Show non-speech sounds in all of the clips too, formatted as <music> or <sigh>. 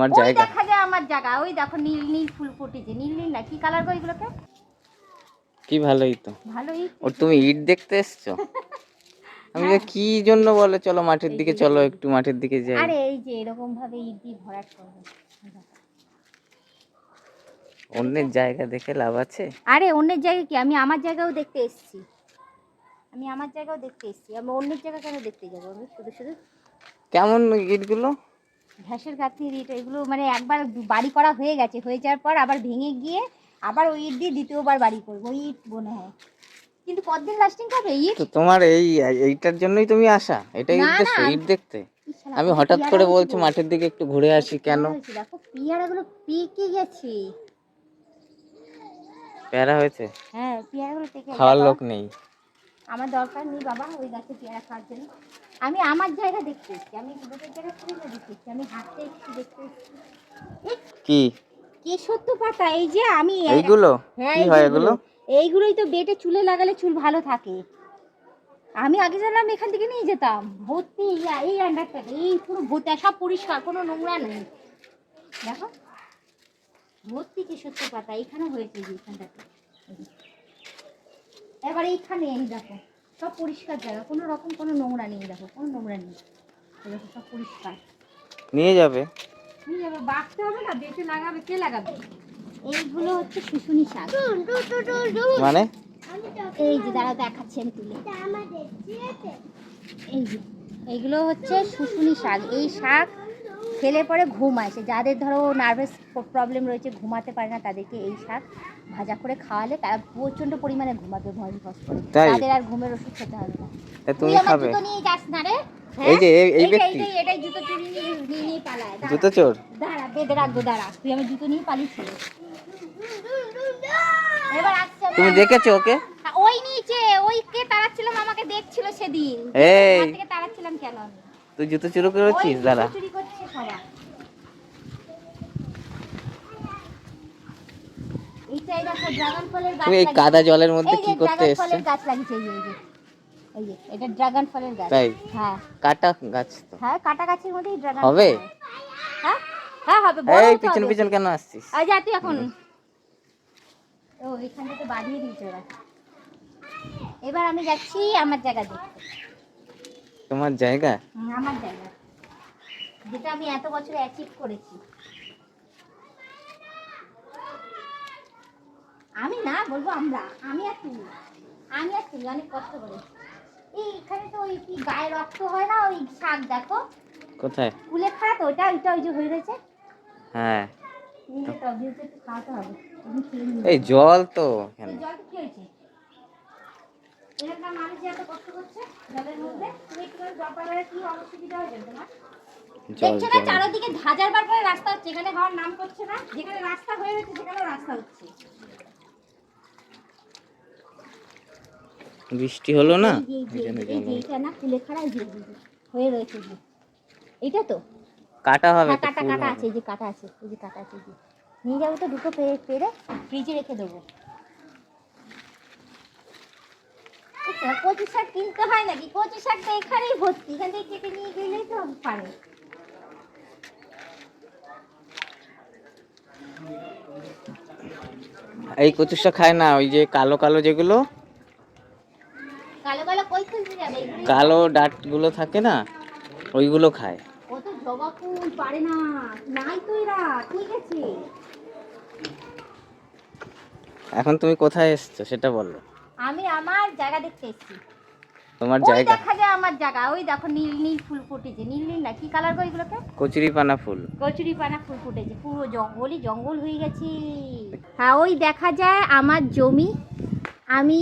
তোমার জায়গা। দেখা যায় আমার জায়গা। ওই দেখো নীল নীল ফুল ফুটেছে। নীল নীল না কি কালার গো এগুলোকে? কি ভালোই তো। ভালোই। ও তুমি ইট দেখতে এসছো? <laughs> আমি কি জন্য বলে চলো মাঠের দিকে চলো একটু মাঠের দিকে যাই। আরে এই যে এরকম ভাবে ইট দিয়ে ভরাট করবে অন্যের জায়গা দেখে লাভ আছে? আরে অন্যের জায়গা কি? আমি আমার জায়গাও দেখতে এসেছি। আমি আমার জায়গাও দেখতে এসেছি। আমি অন্যের জায়গা কেন দেখতে যাব? আমি শুধু শুধু কেমন ইটগুলো? ঘাসের গাঁথনির ইট এগুলো মানে একবার বাড়ি করা হয়ে গেছে। হয়ে যাওয়ার পর আবার ভেঙে গিয়ে আবার ওই ইট দিয়ে দ্বিতীয়বার বাড়ি করব। ওই ইট মনে হয়। কিন্তু কতদিন লাস্টিং করবে ইট? তো তোমার এই এইটার জন্যই তুমি আসা। এটাই উদ্দেশ্য ইট দেখতে। আমি হঠাৎ করে বলছি মাঠের দিকে একটু ঘুরে আসি কেন? দেখো পেয়ারাগুলো পেকে গেছে। প্যারা হয়েছে? হ্যাঁ পেয়ারাগুলো পেকে খাওয়ার লোক নেই। আমার দরকার নেই বাবা ওই গাছে পেয়ারা খাওয়ার জন্য। আমি আমার জায়গা দেখতে এসেছি আমি লোকের জায়গা না দেখতে এসেছি আমি হাঁটতে একটু দেখতে এসেছি। কি? কেশর তো পাতা এই যে আমি এইগুলো? হ্যাঁ কি হয় এগুলো? এইগুলোই তো বেটে চুলে লাগালে চুল ভালো থাকে। আমি আগে জানলাম এখান থেকে নিয়ে যেতাম ভর্তি এই- আন্ডারটাতে এই পুরো ভর্তি সব পরিষ্কার কোনো নোংরা নেই। দেখো ভর্তি কেশর তো পাতা এইখানে হয়েছে এই যে এইখানটাতে এই যে। এবার এইখানে এই দেখো সব পরিষ্কার জায়গা কোনো রকম কোনো নোংরা নেই দেখো কোনো নোংরা নেই। দেখো সব পরিষ্কার। নিয়ে যাবে? নিয়ে যাবে বাঁচতে হবে না বেটে লাগাবে কে লাগাবে? এইগুলো হচ্ছে শুশুনি শাক। মানে? এই যে দাঁড়া দেখাচ্ছি আমি তুলে। এই যে এইগুলো হচ্ছে শুশুনি শাক। এই শাক খেলে পরে ঘুম আসে। যাদের ধরো নার্ভাস প্রবলেম রয়েছে ঘুমাতে পারে না তাদেরকে এই শাক ভাজা করে খাওয়ালে তারা প্রচণ্ড পরিমাণে ঘুমাবে ভয় ভস করে। তাদের আর ঘুমের ওষুধ খেতে হবে না। তুই তুমি খাবে। নিয়ে যাস না রে। এই যে এই- ব্যক্তি। এটাই জুতো চুরি নিয়ে নিয়ে নিয়ে পালায়। দাঁড়া। জুতো চোর। দাঁড়া বেঁধে রাখব দাঁড়া। তুই আমার জুতো নিয়ে পালিয়েছিল এবার আসছে তুমি দেখেছ ওকে? হ্যাঁ, ওই নিচে ওই কে তাড়াচ্ছিলাম আমাকে দেখছিল সেদিন। এই। থেকে তাড়াচ্ছিলাম কেন তুই জুতো চুরি করেছিস? দাঁড়া চুরি করছে সবাই এইটাই দেখো ড্রাগন ফলের গাছ তুমি এই কাদা জলের মধ্যে কি করতে এসছো? গাছ লাগিয়েছে এই যে এই যে এটা ড্রাগন ফলের গাছ। তাই? হ্যাঁ। কাটা গাছ তো। হ্যাঁ কাটা গাছের মধ্যেই ড্রাগন হবে? হ্যাঁ? হ্যাঁ হবে এই পিছন পিছন কেন আসছিস? যা তুই এখন। ও বাঁধিয়ে দিয়েছে ওরা। এবার আমি যাচ্ছি আমার জায়গা দেখতে। তোমার জায়গা? আমার জায়গা। যেটা আমি এত বছরে অ্যাচিভ করেছি আমি না বলব আমরা। আমি আর তুমি। আমি আর তুমি অনেক কষ্ট করে। এই এখানে তো ওই কি গায়ে রক্ত হয় না? ওই শাক দেখো। কোথায়? কুলে খারাপ তো ওটা ওইটা ওই যে হয়ে রয়েছে। হ্যাঁ। এই জল তো এখানে। কি হয়েছে? এখানকার মানুষ যে এত কষ্ট করছে জলের মধ্যে তুমি একটু জল পাওয়ার কি অসুবিধা হয়েছে তোমার? দেখছ না চারদিকে হাজার বার করে রাস্তা হচ্ছে এখানে হওয়ার নাম করছে না যেখানে রাস্তা হয়ে গেছে সেখানেও রাস্তা হচ্ছে বৃষ্টি হলো না এই যে- এই জন্য এই যে- এই জল যে এটা না ফুলে খাড়া এই যে এই যে- হয়ে রয়েছে এইটা তো? কাটা হবে হ্যাঁ কাটা ফুল কাটা আছে এই যে কাটা আছে এই যে কাটা আছে নিয়ে যাব তো দুটো পেরে পেরে ফ্রিজে রেখে দেবো। কচু শাক কিনতে হয় নাকি? কচু শাক তো এখানেই ভর্তি এখান থেকে কেটে নিয়ে গেলেই তো পারে। এই কচুসা খায় না ওই যে কালো কালো যেগুলো কালো কালো কই খুঁজতে যাবে এগুলোই কালো ডাটগুলো থাকে না ওইগুলো খায়। ও তো জবা ফুল পারে না নাই তো এরা ঠিক আছে এখন তুমি কোথায় এসছো সেটা বলো। আমি আমার জায়গা দেখতে এসেছি। তোমার জায়গা? দেখা যায় আমার জায়গা ওই দেখো নীল নীল ফুল ফুটেছে নীল নীল না কি কালার গো এগুলোকে? কচুরি পানা ফুল। কচুরি পানা ফুল ফুটেছে পুরো জঙ্গলই জঙ্গল হয়ে গেছে। হ্যাঁ ওই দেখা যায় আমার জমি। আমি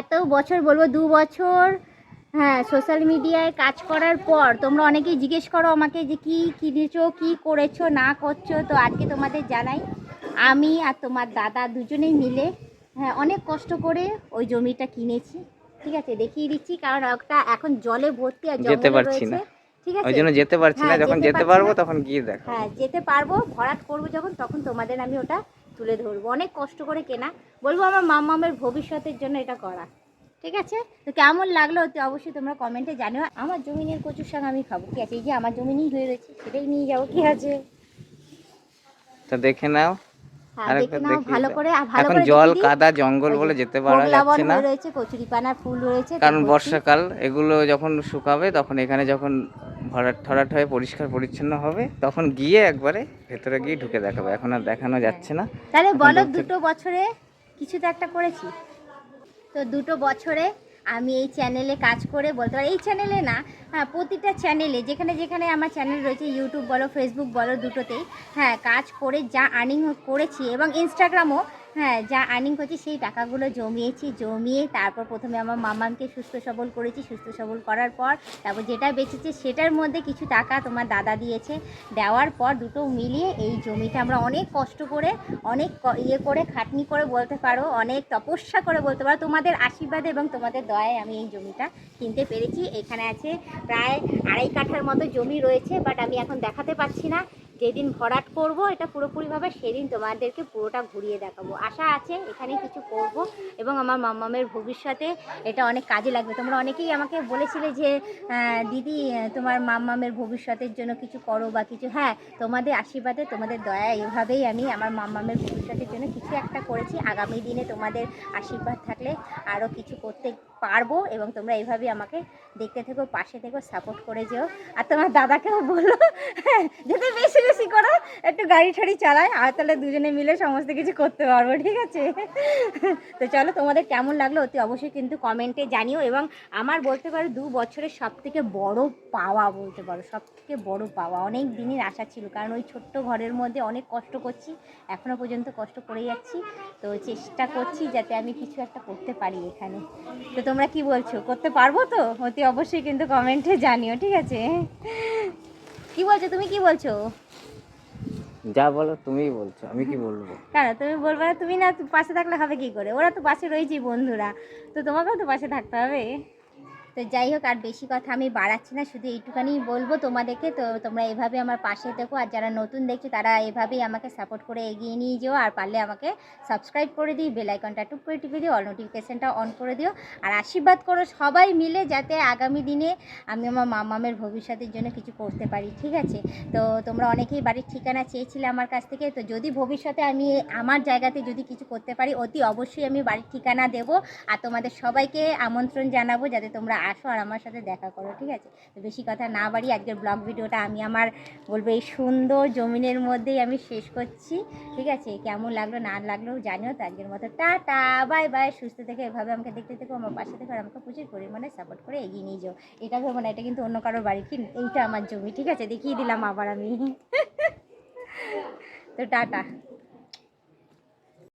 এত বছর বলব দু বছর হ্যাঁ সোশ্যাল মিডিয়ায় কাজ করার পর তোমরা অনেকেই জিজ্ঞেস করো আমাকে যে কি কিনেছো কি করেছ না করছ। তো আজকে তোমাদের জানাই আমি আর তোমার দাদা দুজনেই মিলে হ্যাঁ অনেক কষ্ট করে ওই জমিটা কিনেছি। ঠিক আছে দেখিয়ে দিচ্ছি কারণ ওটা এখন জলে ভর্তি আর যেতে পারছি না। ঠিক ওই আছে জন্য যেতে পারছি না হ্যাঁ, যখন যেতে পারব। তখন গিয়ে দেখো। হ্যাঁ যেতে পারব ভরাট করব যখন তখন তোমাদের আমি ওটা তুলে ধরবো। অনেক কষ্ট করে কেনা। বলব আমার মামামের ভবিষ্যতের জন্য এটা করা। ঠিক আছে? তো কেমন লাগল অতি অবশ্যই তোমরা কমেন্টে জানিও। আমার জমিনের কচুর শাক আমি খাব। কি আছে? এই যে আমার জমিনই হয়ে রয়েছে সেটাই নিয়ে যাব কি আছে? তা দেখে নাও। হ্যাঁ ভালো করে ভালো করে জল কাদা জঙ্গল বলে যেতে পারা যাচ্ছে না। রয়েছে কচুরিপানার ফুল রয়েছে কারণ বর্ষাকাল এগুলো যখন শুকাবে তখন এখানে যখন ভরাট ঠরাট হয়ে পরিষ্কার পরিচ্ছন্ন হবে তখন গিয়ে একবারে ভেতরে গিয়ে ঢুকে দেখাবে। এখন আর দেখানো যাচ্ছে না। তাহলে বলো দুটো বছরে কিছু তো একটা করেছি। তো দুটো বছরে আমি এই চ্যানেলে কাজ করে বলতে পারি, এই চ্যানেলে না হ্যাঁ প্রতিটা চ্যানেলে, যেখানে যেখানে আমার চ্যানেল রয়েছে ইউটিউব বলো ফেসবুক বলো, দুটোতেই হ্যাঁ কাজ করে যা আর্নিং করেছি এবং ইনস্টাগ্রামও হ্যাঁ যা আর্নিং করছি সেই টাকাগুলো জমিয়েছি। জমিয়ে তারপর প্রথমে আমার মামাকে সুস্থ সবল করেছি। সুস্থ সবল করার পর তারপর যেটা বেঁচেছে সেটার মধ্যে কিছু টাকা তোমার দাদা দিয়েছে। দেওয়ার পর দুটো মিলিয়ে এই জমিটা আমরা অনেক কষ্ট করে, অনেক ইয়ে করে, খাটনি করে বলতে পারো, অনেক তপস্যা করে বলতে পারো, তোমাদের আশীর্বাদে এবং তোমাদের দয়ায় আমি এই জমিটা কিনতে পেরেছি। এখানে আছে প্রায় আড়াই কাঠার মতো জমি রয়েছে বাট আমি এখন দেখাতে পারছি না। যেদিন ভরাট করব, এটা পুরোপুরিভাবে সেদিন তোমাদেরকে পুরোটা ঘুরিয়ে দেখাবো। আশা আছে এখানে কিছু করব এবং আমার মাম্মামের ভবিষ্যতে এটা অনেক কাজে লাগবে। তোমরা অনেকেই আমাকে বলেছিলে যে দিদি, তোমার মাম্মামের ভবিষ্যতের জন্য কিছু করো বা কিছু। হ্যাঁ তোমাদের আশীর্বাদে, তোমাদের দয়া এভাবেই আমি আমার মাম্মামের ভবিষ্যতের জন্য কিছু একটা করেছি। আগামী দিনে তোমাদের আশীর্বাদ থাকলে আরও কিছু করতে পারব এবং তোমরা এইভাবেই আমাকে দেখতে থেকো, পাশে থেকো সাপোর্ট করে যেও। আর তোমার দাদাকেও বলো, যদি বেশি বেশি করো, একটু গাড়ি ঠাড়ি চালায়, আর তাহলে দুজনে মিলে সমস্ত কিছু করতে পারব, ঠিক আছে? তো চলো, তোমাদের কেমন লাগল অতি অবশ্যই কিন্তু কমেন্টে জানিও এবং আমার বলতে পারো, দু বছরের সব থেকে বড় পাওয়া বলতে পারো সব থেকে বড় পাওয়া। অনেক দিনের আশা ছিল, কারণ ওই ছোট্ট ঘরের মধ্যে অনেক কষ্ট করছি এখনও পর্যন্ত কষ্ট করে যাচ্ছি। তো চেষ্টা করছি যাতে আমি কিছু একটা করতে পারি এখানে। তো তোমরা কি বলছো? করতে পারব তো? অতি অবশ্যই কিন্তু কমেন্টে জানিও ঠিক আছে? কি বলছো? তুমি কি বলছো? যা বলো তুমিই বলছো আমি কি বলব? কেন? তুমি বলবে না তুমি না পাশে থাকলে হবে কি করে? ওরা তো পাশে রয়েছে বন্ধুরা তো তোমাকেও তো পাশে থাকতে হবে। তো যাই হোক, আর বেশি কথা আমি বাড়াচ্ছি না, শুধু এইটুখানি বলব তোমাদেরকে। তো তোমরা এভাবে আমার পাশে থেকো, আর যারা নতুন দেখছ, তারা এভাবেই আমাকে সাপোর্ট করে এগিয়ে নিয়ে যেও, আর পারলে আমাকে সাবস্ক্রাইব করে দিই বেল আইকনটা টুক করে টিপে দিও অল নোটিফিকেশানটা অন করে দিও, আর আশীর্বাদ করো সবাই মিলে, যাতে আগামী দিনে আমি আমার মামামের ভবিষ্যতের জন্য কিছু করতে পারি, ঠিক আছে? তো তোমরা অনেকেই বাড়ির ঠিকানা চেয়েছিলে আমার কাছ থেকে, তো যদি ভবিষ্যতে আমি আমার জায়গাতে যদি কিছু করতে পারি, অতি অবশ্যই আমি বাড়ির ঠিকানা দেব, আর তোমাদের সবাইকে আমন্ত্রণ জানাব, যাতে তোমরা আসো আর আমার সাথে দেখা করো, ঠিক আছে? তো বেশি কথা না বাড়ি আজকের ব্লগ ভিডিওটা আমি আমার, বলব এই সুন্দর জমিনের মধ্যেই আমি শেষ করছি, ঠিক আছে? কেমন লাগল, না লাগল জানিও, তো আজকের মতো টাটা বাই বাই সুস্থ থেকে, এভাবে আমাকে দেখতে থেকো, আমার পাশে থেকে আমাকে প্রচুর পরিমাণে সাপোর্ট করে এগিয়ে নিয়ে যাও। এটা ভেবো না, এটা কিন্তু অন্য কারোর বাড়ি কি, এইটা আমার জমি, ঠিক আছে? দেখিয়ে দিলাম আবার আমি। <laughs> তো টাটা।